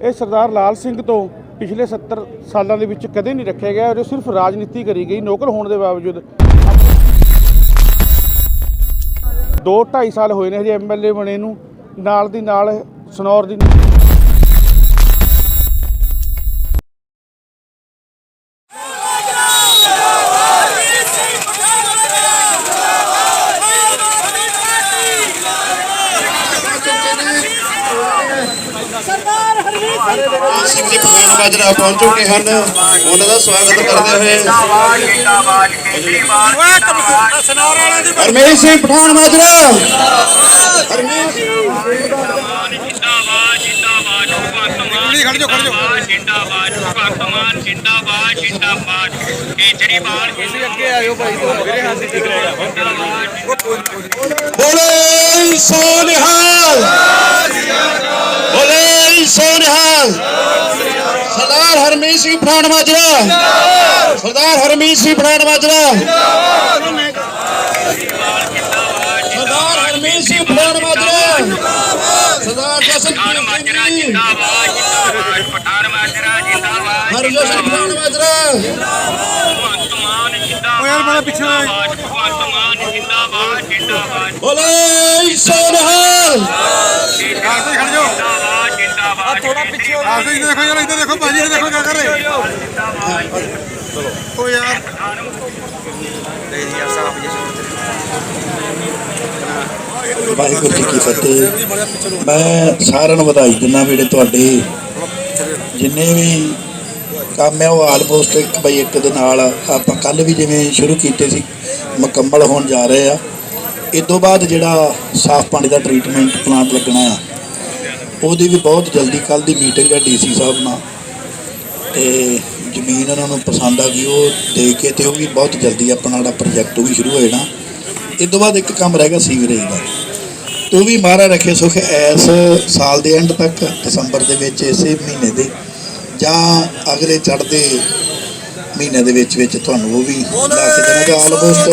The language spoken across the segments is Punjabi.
ਇਹ ਸਰਦਾਰ ਲਾਲ ਸਿੰਘ ਤੋਂ ਪਿਛਲੇ 70 ਸਾਲਾਂ ਦੇ ਵਿੱਚ ਕਦੇ ਨਹੀਂ ਰੱਖਿਆ ਗਿਆ ਔਰ ਇਹ ਸਿਰਫ ਰਾਜਨੀਤੀ ਕਰੀ ਗਈ, ਨੌਕਰ ਹੋਣ ਦੇ ਬਾਵਜੂਦ। ਦੋ 2.5 ਸਾਲ ਹੋਏ ਨੇ, ਹਜੇ ਐਮਐਲਏ ਬਣੇ ਨੂੰ, ਨਾਲ ਦੀ ਨਾਲ ਸਨੌਰ ਦੀ ਸਿੰਘ ਜੀ ਪਠਾਨ ਮਾਜਰਾ ਪਹੁੰਚ ਚੁੱਕੇ ਹਨ। ਉਹਨਾਂ ਦਾ ਸਵਾਗਤ ਕਰਦੇ ਹੋਏ। ਹਰਮੇਸ਼ ਸਿੰਘ ਪਠਾਨ ਮਾਜਰਾ। ਹਰਮੇਸ਼ ਖੜ ਜਾ ਜਿੰਦਾਬਾਦ ਭਗਤ ਜਿੰਦਾਬਾਦ ਜਿੰਦਾਬਾਦ ਕੇਜਰੀਵਾਲ ਇਸੇ ਅੱਗੇ ਆਇਓ ਭਾਈ ਮੇਰੇ ਹੱਥ ਦਿਖ ਰਿਹਾ ਬੋਲੇ ਸੋ ਨਿਹਾਲ ਬੋਲੇ ਸੋ ਨਿਹਾਲ ਸਰਦਾਰ ਹਰਮੀਤ ਸਿੰਘ ਪਠਾਨ ਮਾਜਰਾ ਸਰਦਾਰ ਹਰਮੀਤ ਸਿੰਘ ਪਠਾਨ ਮਾਜਰਾ ਸਰਦਾਰ ਹਰਮੀਤ ਸਿੰਘ ਪਠਾਨ ਮਾਜਰਾ ਸਰਦਾਰ ਜਸਨ ਪਠਾਨ ਮਾਜਰਾ ਜਿੰਦਾਬਾਦ ਜਿੰਦਾਬਾਦ ਪਠਾਨ ਮਾਜਰਾ ਜਿੰਦਾਬਾਦ ਹਰਜੋਸ਼ਨ ਪਠਾਨ ਮਾਜਰਾ ਭਗਤ ਮਾਨ ਜਿੰਦਾਬਾਦ ਯਾਰ ਬੜਾ ਪਿੱਛੇ ਭਗਤ ਮਾਨ ਜਿੰਦਾਬਾਦ ਜਿੰਦਾਬਾਦ ਬੋਲੇ ਸੋ ਨਿਹਾਲ ਆਸੇ ਖੜ ਜਾਓ ਜਿੰਦਾਬਾਦ ਜਿੰਦਾਬਾਦ ਥੋੜਾ ਪਿੱਛੇ ਹੋ ਆਸੇ ਹੀ ਦੇਖੋ ਯਾਰ ਇੱਧਰ ਦੇਖੋ ਭਾਜੀ ਨੇ ਦੇਖੋ ਕੀ ਕਰ ਰਹੇ। ਓ ਯਾਰ। ਵਾਹਿਗੁਰੂ ਜੀ ਕੀ ਫਤਿਹ। ਮੈਂ ਸਾਰਿਆਂ ਨੂੰ ਵਧਾਈ ਦਿੰਦਾ ਜਿਹੜੇ ਤੁਹਾਡੇ। ਜਿੰਨੇ ਵੀ ਕੰਮ ਹੈ ਉਹ ਆਲਮੋਸਟ ਇੱਕ ਬਈ ਇੱਕ ਦੇ ਨਾਲ ਆਪਾਂ ਕੱਲ ਵੀ ਜਿਵੇਂ ਸ਼ੁਰੂ ਕੀਤੇ ਸੀ ਮੁਕੰਮਲ ਹੋਣ ਜਾ ਰਹੇ ਆ। ਇਸ ਤੋਂ ਬਾਅਦ ਜਿਹੜਾ ਸਾਫ਼ ਪਾਣੀ ਦਾ ਟ੍ਰੀਟਮੈਂਟ ਪਲਾਂਟ ਲੱਗਣਾ ਆ ਉਹਦੀ ਵੀ ਬਹੁਤ ਜਲਦੀ ਕੱਲ ਦੀ ਮੀਟਿੰਗ ਹੈ ਡੀਸੀ ਸਾਹਿਬ ਨਾਲ। ਤੇ ਜ਼ਮੀਨ ਉਹਨਾਂ ਨੂੰ ਪਸੰਦ ਆ ਗਈ, ਉਹ ਦੇ ਕੇ ਤੇ ਉਹ ਵੀ ਬਹੁਤ ਜਲਦੀ ਆਪਣਾ ਜਿਹੜਾ ਪ੍ਰੋਜੈਕਟ ਉਹ ਵੀ ਸ਼ੁਰੂ ਹੋ ਜਾਣਾ ਇਸ ਤੋਂ ਬਾਅਦ ਇੱਕ ਕੰਮ ਰਹੇਗਾ ਸੀਵਰੇਜ ਦਾ। ਉਹ ਵੀ ਮਹਾਰਾਜ ਰੱਖੇ ਸੁਖ ਐਸ ਸਾਲ ਦੇ ਐਂਡ ਤੱਕ, ਦਸੰਬਰ ਦੇ ਵਿੱਚ, ਇਸੇ ਮਹੀਨੇ ਦੇ। ਜਾਂ ਅਗਲੇ ਚੜ੍ਹਦੇ ਮਹੀਨੇ ਦੇ ਵਿੱਚ ਵਿੱਚ ਤੁਹਾਨੂੰ ਉਹ ਵੀ ਲਾ ਕੇ ਦੇਣਾ ਆਲਮੋਸਟ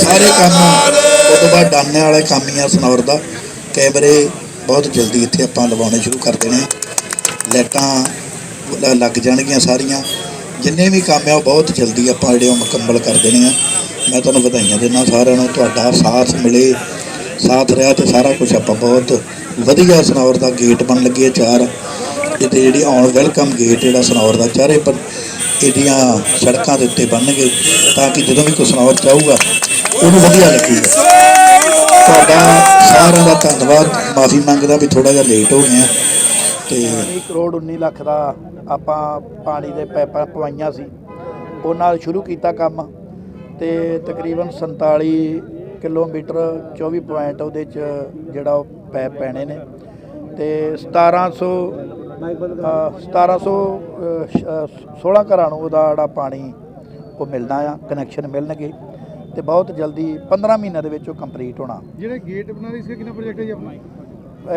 ਸਾਰੇ ਕੰਮ, ਉਹ ਤੋਂ ਬਾਅਦ ਡਾਨੇ ਵਾਲੇ ਕੰਮ ਹੀ ਆ ਸਨੌਰ ਦਾ। ਕੈਮਰੇ ਬਹੁਤ ਜਲਦੀ ਇੱਥੇ ਆਪਾਂ ਲਵਾਉਣੇ ਸ਼ੁਰੂ ਕਰ ਦੇਣੇ ਆ। ਲਾਈਟਾਂ ਲੱਗ ਜਾਣਗੀਆਂ ਸਾਰੀਆਂ। ਜਿੰਨੇ ਵੀ ਕੰਮ ਆ, ਉਹ ਬਹੁਤ ਜਲਦੀ ਆਪਾਂ ਜਿਹੜੇ ਉਹ ਮੁਕੰਮਲ ਕਰ ਦੇਣੇ ਆ। ਮੈਂ ਤੁਹਾਨੂੰ ਵਧਾਈਆਂ ਦਿੰਦਾ ਸਾਰਿਆਂ ਨੂੰ, ਤੁਹਾਡਾ ਸਾਥ ਮਿਲੇ, ਸਾਥ ਰਿਹਾ ਤੇ ਸਾਰਾ ਕੁਝ ਆਪਾਂ ਬਹੁਤ ਵਧੀਆ ਸਨੌਰ ਦਾ ਗੇਟ ਬਣ ਲੱਗੇ ਚਾਰ। ਇਹਦੇ ਜਿਹੜੀ ਆਉਣ ਵੈਲਕਮ ਗੇਟ ਜਿਹੜਾ ਸਨੌਰ ਦਾ, ਚਾਰੇ ਪਰ ਇਹਦੀਆਂ ਸੜਕਾਂ ਦੇ ਉੱਤੇ ਬਣਨਗੇ ਤਾਂ ਕਿ ਜਦੋਂ ਵੀ ਕੋਈ ਸਨੌਰ ਚਾਹੂਗਾ ਉਹਨੂੰ ਵਧੀਆ ਲੱਗੇਗਾ। ਤੁਹਾਡਾ ਸਾਰਿਆਂ ਦਾ ਧੰਨਵਾਦ। ਮਾਫੀ ਮੰਗਦਾ ਵੀ ਥੋੜਾ ਜਿਹਾ ਲੇਟ ਹੋ ਗਿਆ ਤੇ 19 ਕਰੋੜ 19 ਲੱਖ ਦਾ ਆਪਾਂ ਪਾਣੀ ਦੇ ਪੈਪਾਂ ਪਵਾਈਆਂ ਸੀ। ਉਹ ਨਾਲ ਸ਼ੁਰੂ ਕੀਤਾ ਕੰਮ ਤੇ ਤਕਰੀਬਨ 47 ਕਿਲੋਮੀਟਰ 24 ਪੁਆਇੰਟ ਉਹਦੇ ਚ ਜਿਹੜਾ ਉਹ ਪੈਪ ਪੈਣੇ ਨੇ। ਤੇ 1700 ਅ, 1700 ਅ, ਸ਼- ਅ, 16 ਘਰਾਂ ਨੂੰ ਉਹਦਾ ਜਿਹੜਾ ਪਾਣੀ ਉਹ ਮਿਲਣਾ ਆ ਕਨੈਕਸ਼ਨ ਮਿਲਣਗੇ। ਤੇ ਬਹੁਤ ਜਲਦੀ 15 ਮਹੀਨਿਆਂ ਦੇ ਵਿੱਚ ਉਹ ਕੰਪਲੀਟ ਹੋਣਾ। ਜਿਹੜੇ ਗੇਟ ਬਣਾ ਰਹੇ ਸੀ ਕਿੰਨਾ ਪ੍ਰੋਜੈਕਟ ਹੈ ਜੀ ਆਪਣਾ?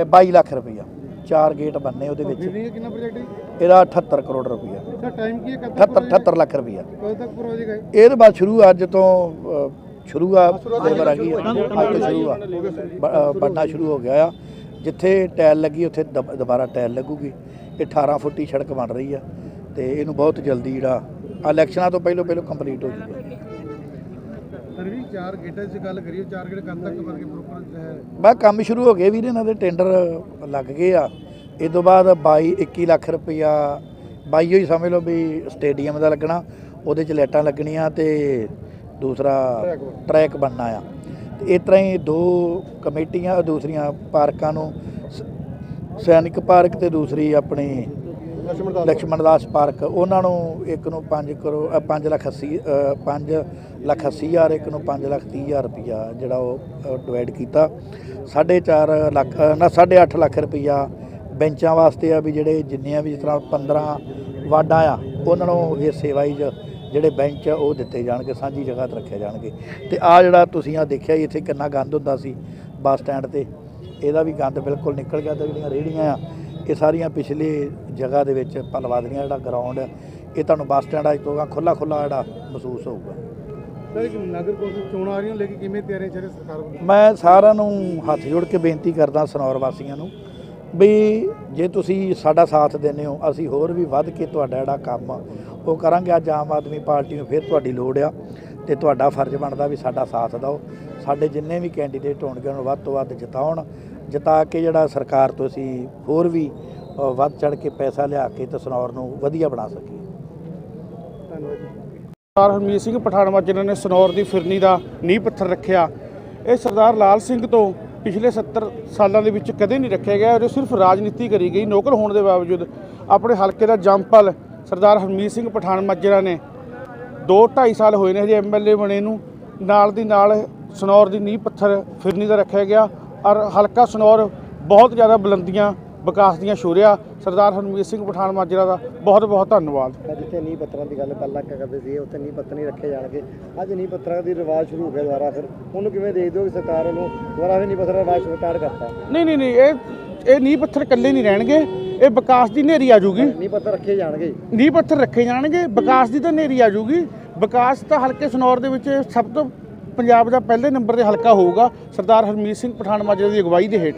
ਅ, 22 ਲੱਖ ਰੁਪਈਆ। ਚਾਰ ਗੇਟ ਬਣਨੇ ਉਹਦੇ ਵਿੱਚ। ਕਿੰਨਾ ਪ੍ਰੋਜੈਕਟ ਹੈ ਇਹਦਾ 78 ਕਰੋੜ ਰੁਪਈਆ। ਇਹਦਾ ਟਾਈਮ ਕੀ ਹੈ ਕਦ ਤੱਕ 78 78 ਲੱਖ ਰੁਪਈਆ। ਕਦੋਂ ਤੱਕ ਪੂਰਾ ਹੋ ਜਾਏਗਾ ਇਹ? ਇਹਦੇ ਬਾਅਦ ਸ਼ੁਰੂ ਅੱਜ ਤੋਂ ਸ਼ੁਰੂ ਆ ਲੇਬਰ ਆ। ਗਈ ਅੱਜ ਤੋਂ ਸ਼ੁਰੂ ਆ। ਬਣਨਾ ਸ਼ੁਰੂ ਹੋ ਗਿਆ ਆ। ਜਿੱਥੇ ਟਾਇਲ ਲੱਗੀ ਉੱਥੇ ਦਬ- ਦੁਬਾਰਾ ਟਾਇਲ ਲੱਗੂਗੀ। ਇਹ 18 ਫੁੱਟੀ ਸੜਕ ਬਣ ਰਹੀ ਆ। ਤੇ ਇਹਨੂੰ ਬਹੁਤ ਜਲਦੀ ਜਿਹੜਾ ਇਲੈਕਸ਼ਨਾਂ ਤੋਂ ਪਹਿਲਾਂ ਪਹਿਲਾਂ ਕੰਪਲੀਟ ਹੋ ਜੂਗਾ। ਸਰ ਵੀ ਚਾਰ ਗੇਟਾਂ ਦੀ ਗੱਲ ਕਰੀਏ ਚਾਰ ਗੇਟ ਕਦ ਤੱਕ ਬਣ ਕੇ ਪ੍ਰੋਪਰ ਹੈ ਬਸ ਕੰਮ ਸ਼ੁਰੂ ਹੋ ਗਏ ਵੀਰ ਇਹਨਾਂ ਦੇ ਟੈਂਡਰ ਲੱਗ ਗਏ ਆ। ਇਸ ਤੋਂ ਬਾਅਦ 22 21 ਲੱਖ ਰੁਪਈਆ 22 ਹੀ ਸਮਝ ਲਓ ਵੀ ਸਟੇਡੀਅਮ ਦਾ ਲੱਗਣਾ ਉਹਦੇ ਚ ਲਾਈਟਾਂ ਲੱਗਣੀਆਂ ਤੇ ਦੂਸਰਾ ਟਰੈਕ ਬਣਨਾ। ਆ। ਇਸ ਤਰ੍ਹਾਂ ਹੀ ਦੋ ਕਮੇਟੀਆਂ ਦੂਸਰੀਆਂ ਪਾਰਕਾਂ ਨੂੰ ਸੈਨਿਕ ਪਾਰਕ ਤੇ ਦੂਸਰੀ ਆਪਣੀ ਲక్ష్ਮਣ ਦਾਸ ਪਾਰਕ, ਉਹਨਾਂ ਨੂੰ ਇੱਕ ਨੂੰ 5 ਕਰੋੜ 5 ਲੱਖ 80 5 ਲੱਖ 80 ਹਜ਼ਾਰ, ਇੱਕ ਨੂੰ 5 ਲੱਖ 30 ਹਜ਼ਾਰ ਰੁਪਇਆ ਜਿਹੜਾ ਉਹ ਡਿਵਾਈਡ ਕੀਤਾ। 4.5 ਲੱਖ ਨਾ 8.5 ਲੱਖ ਰੁਪਇਆ ਬੈਂਚਾਂ ਵਾਸਤੇ ਆ ਵੀ ਜਿਹੜੇ ਜਿੰਨੀਆਂ ਵੀ ਜਿਸ ਤਰ੍ਹਾਂ 15 ਵਾਡਾ ਆ, ਉਹਨਾਂ ਨੂੰ ਇਹ ਸੇਵਾਈ ਹੀ ਜਿਹੜੇ ਬੈਂਚ ਉਹ ਦਿੱਤੇ ਜਾਣਗੇ, ਸਾਂਝੀ ਜਗ੍ਹਾ ਤੇ ਰੱਖੇ ਜਾਣਗੇ। ਤੇ ਆ ਜਿਹੜਾ ਤੁਸੀਂ ਆ ਦੇਖਿਆ ਜੀ, ਇੱਥੇ ਕਿੰਨਾ ਗੰਦ ਹੁੰਦਾ ਸੀ ਬੱਸ ਸਟੈਂਡ ਤੇ, ਇਹਦਾ ਵੀ ਗੰਦ ਬਿਲਕੁਲ ਨਿਕਲ ਗਿਆ ਤੇ ਜਿਹੜੀਆਂ ਰੇੜੀਆਂ ਆ ਇਹ ਸਾਰੀਆਂ ਪਿਛਲੇ ਜਗ੍ਹਾ ਦੇ ਵਿੱਚ ਆਪਾਂ ਲਵਾ ਦੇਣੀਆਂ ਜਿਹੜਾ ਗਰਾਊਂਡ ਇਹ ਤੁਹਾਨੂੰ ਬੱਸ ਸਟੈਂਡ ਅੱਜ ਤੋਂ ਖੁੱਲਾ ਖੁੱਲਾ ਜਿਹੜਾ ਮਹਿਸੂਸ ਹੋਊਗਾ। ਸਰ ਨਗਰ ਕੌਂਸਲ ਚੋਣਾਂ ਆ ਰਹੀਆਂ ਲੈ ਕੇ ਕਿਵੇਂ ਤਿਆਰੀ ਚੱਲ ਰਹੀ ਸਰਕਾਰ ਵੱਲੋਂ? ਮੈਂ ਸਾਰਿਆਂ ਨੂੰ ਹੱਥ ਜੋੜ ਕੇ ਬੇਨਤੀ ਕਰਦਾ ਸਨੌਰ ਵਾਸੀਆਂ ਨੂੰ ਵੀ ਜੇ ਤੁਸੀਂ ਸਾਡਾ ਸਾਥ ਦਿੰਦੇ ਹੋ ਅਸੀਂ ਹੋਰ ਵੀ ਵੱਧ ਕੇ ਤੁਹਾਡਾ ਜਿਹੜਾ ਕੰਮ ਉਹ ਕਰਾਂਗੇ। ਅੱਜ ਆਮ ਆਦਮੀ ਪਾਰਟੀ ਨੂੰ ਫਿਰ ਤੁਹਾਡੀ ਲੋੜ ਆ ਤੇ ਤੁਹਾਡਾ ਫਰਜ਼ ਬਣਦਾ ਵੀ ਸਾਡਾ ਸਾਥ ਦਿਓ। ਸਾਡੇ ਜਿੰਨੇ ਵੀ ਕੈਂਡੀਡੇਟ ਹੋਣਗੇ ਉਹਨਾਂ ਨੂੰ ਵੱਧ ਤੋਂ ਵੱਧ ਜਿਤਾਉਣ। ਜਿਤਾ ਕੇ ਜਿਹੜਾ ਸਰਕਾਰ ਤੋਂ ਅਸੀਂ ਹੋਰ ਵੀ ਵੱਧ ਚੜ ਕੇ ਪੈਸਾ ਲਿਆ ਕੇ ਤੇ ਸਨੌਰ ਨੂੰ ਵਧੀਆ ਬਣਾ ਸਕੀਏ। ਧੰਨਵਾਦ ਸਰਦਾਰ ਹਰਮੀਤ ਸਿੰਘ ਪਠਾਨ ਮਾਜਰਾ ਨੇ ਸਨੌਰ ਦੀ ਫਿਰਨੀ ਦਾ ਨੀਂਹ ਪੱਥਰ ਰੱਖਿਆ, ਇਹ ਸਰਦਾਰ ਲਾਲ ਸਿੰਘ ਤੋਂ ਪਿਛਲੇ 70 ਸਾਲਾਂ ਦੇ ਵਿੱਚ ਕਦੇ ਨਹੀਂ ਰੱਖਿਆ ਗਿਆ ਔਰ ਸਿਰਫ ਰਾਜਨੀਤੀ ਕਰੀ ਗਈ, ਨੌਕਰ ਹੋਣ ਦੇ ਬਾਵਜੂਦ ਆਪਣੇ ਹਲਕੇ ਦਾ ਜੰਪਲ ਸਰਦਾਰ ਹਰਮੀਤ ਸਿੰਘ ਪਠਾਨ ਮਾਜਰਾ ਨੇ 2 2.5 ਸਾਲ ਹੋਏ ਨੇ, ਹਜੇ ਐਮਐਲਏ ਬਣੇ ਨੂੰ, ਨਾਲ ਦੀ ਨਾਲ ਸਨੌਰ ਦੀ ਨੀਂਹ ਪੱਥਰ ਫਿਰਨੀ ਦਾ ਰੱਖਿਆ ਗਿਆ ਔਰ ਹਲਕਾ ਸਨੌਰ ਬਹੁਤ ਜ਼ਿਆਦਾ ਬੁਲੰਦੀਆਂ ਵਿਕਾਸ ਦੀਆਂ ਛੂਰਿਆ। ਸਰਦਾਰ ਹਰਮੀਤ ਸਿੰਘ ਪਠਾਨ ਮਾਜਰਾ ਦਾ ਬਹੁਤ ਬਹੁਤ ਧੰਨਵਾਦ। ਜਿੱਥੇ ਨੀਂਹ ਪੱਥਰਾਂ ਦੀ ਗੱਲ ਪਹਿਲਾਂ ਕਰਦੇ ਸੀ ਉੱਥੇ ਨੀਂਹ ਪੱਥਰ ਨਹੀਂ ਰੱਖੇ ਜਾਣਗੇ। ਅੱਜ ਨੀਂਹ ਪੱਥਰਾਂ ਦੀ ਰਿਵਾਜ ਸ਼ੁਰੂ ਹੋ ਗਿਆ ਦੁਬਾਰਾ ਫਿਰ। ਉਹਨੂੰ ਕਿਵੇਂ ਦੇਖਦੇ ਹੋ ਕਿ ਸਰਕਾਰ ਵੱਲੋਂ ਦੁਬਾਰਾ ਨੀਂਹ ਪੱਥਰ ਦਾ ਰਿਵਾਜ ਸਟਾਰਟ ਕਰਤਾ। ਨਹੀਂ ਨਹੀਂ ਨਹੀਂ ਇਹ ਇਹ ਨੀਂਹ ਪੱਥਰ ਇਕੱਲੇ ਨਹੀਂ ਰਹਿਣਗੇ। ਇਹ ਵਿਕਾਸ ਦੀ ਨੇਰੀ ਆ ਜੂਗੀ ਨੀਂਹ ਪੱਥਰ ਰੱਖੇ ਜਾਣਗੇ। ਨੀਂਹ ਪੱਥਰ ਰੱਖੇ ਜਾਣਗੇ ਵਿਕਾਸ ਦੀ ਤਾਂ ਨੇਰੀ ਆ ਜੂਗੀ ਵਿਕਾਸ ਤਾਂ ਹਲਕੇ ਸਨੌਰ ਦੇ ਵਿੱਚ ਸਭ ਤੋਂ ਪੰਜਾਬ ਦਾ ਪਹਿਲੇ ਨੰਬਰ ਤੇ ਹਲਕਾ ਹੋਊਗਾ ਸਰਦਾਰ ਹਰਮੀਤ ਸਿੰਘ ਪਠਾਨ ਮਾਜਰੇ ਦੀ ਅਗਵਾਈ ਦੇ ਹੇਠ।